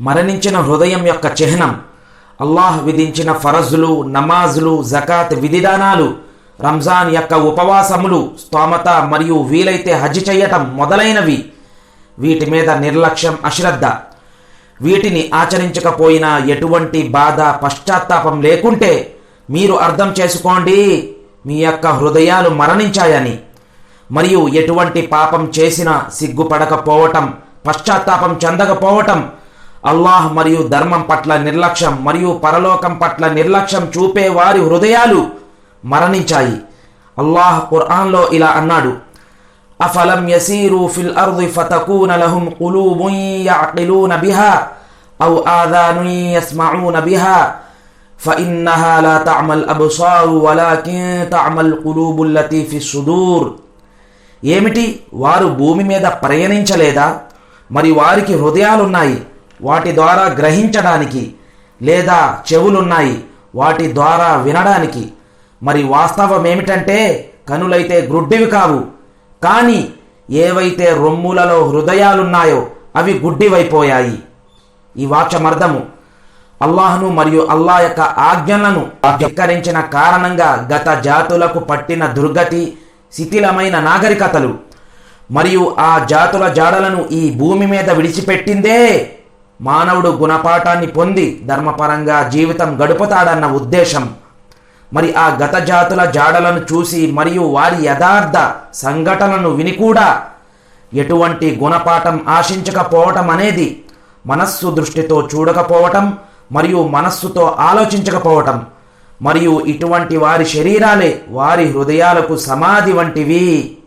మరణించిన హృదయం యొక్క చిహ్నం అల్లాహ్ విధించిన ఫరజులు నమాజులు జకాత్ విధిదానాలు రంజాన్ యొక్క ఉపవాసములు స్తోమత మరియు వీలైతే హజ్ చేయటం మొదలైనవి. వీటి మీద నిర్లక్ష్యం అశ్రద్ధ. వీటిని ఆచరించకపోయినా ఎటువంటి బాధ పశ్చాత్తాపం లేకుంటే మీరు అర్థం చేసుకోండి మీ యొక్క హృదయాలు మరణించాయని. మరియు ఎటువంటి పాపం చేసినా సిగ్గుపడకపోవటం పశ్చాత్తాపం చెందకపోవటం అల్లాహ్ మరియు ధర్మం పట్ల నిర్లక్ష్యం మరియు పరలోకం పట్ల నిర్లక్ష్యం చూపే వారి హృదయాలు మరణించాయి అల్లాహ్ ఖుర్ఆన్లో ఇలా అన్నాడు అఫలం యసీరు ఫిల్ అర్ది ఫతకూన లహుం కులూబున్ యఅకిలూన బిహా ఔ ఆదానున్ యస్మఊన బిహా فإنها لا تعمى الأبصار ولكن تعمى القلوب التي في الصدور ఏమిటి వారు భూమి మీద ప్రయాణించలేదా మరి వారికి హృదయాలున్నాయి వాటి ద్వారా గ్రహించడానికి లేదా చెవులున్నాయి వాటి ద్వారా వినడానికి. మరి వాస్తవం ఏమిటంటే కనులైతే గ్రుడ్డివి కావు. కానీ ఏవైతే రొమ్ములలో హృదయాలున్నాయో అవి గుడ్డివైపోయాయి. ఈ వాచమర్థము అల్లాహ్ను మరియు అల్లాహ్ యొక్క ఆజ్ఞలను ధిక్కరించిన కారణంగా గత జాతులకు పట్టిన దుర్గతి శిథిలమైన నాగరికతలు. మరియు ఆ జాతుల జాడలను ఈ భూమి మీద విడిచిపెట్టిందే మానవుడు గుణపాఠాన్ని పొంది ధర్మపరంగా జీవితం గడుపుతాడన్న ఉద్దేశం. మరి ఆ గత జాతుల జాడలను చూసి మరియు వారి యథార్థ సంఘటనను విని కూడా ఎటువంటి గుణపాఠం ఆశించకపోవటం అనేది మనస్సు దృష్టితో చూడకపోవటం మరియు మనస్సుతో ఆలోచించకపోవటం. మరియు ఇటువంటి వారి శరీరాలే వారి హృదయాలకు సమాధి వంటివి.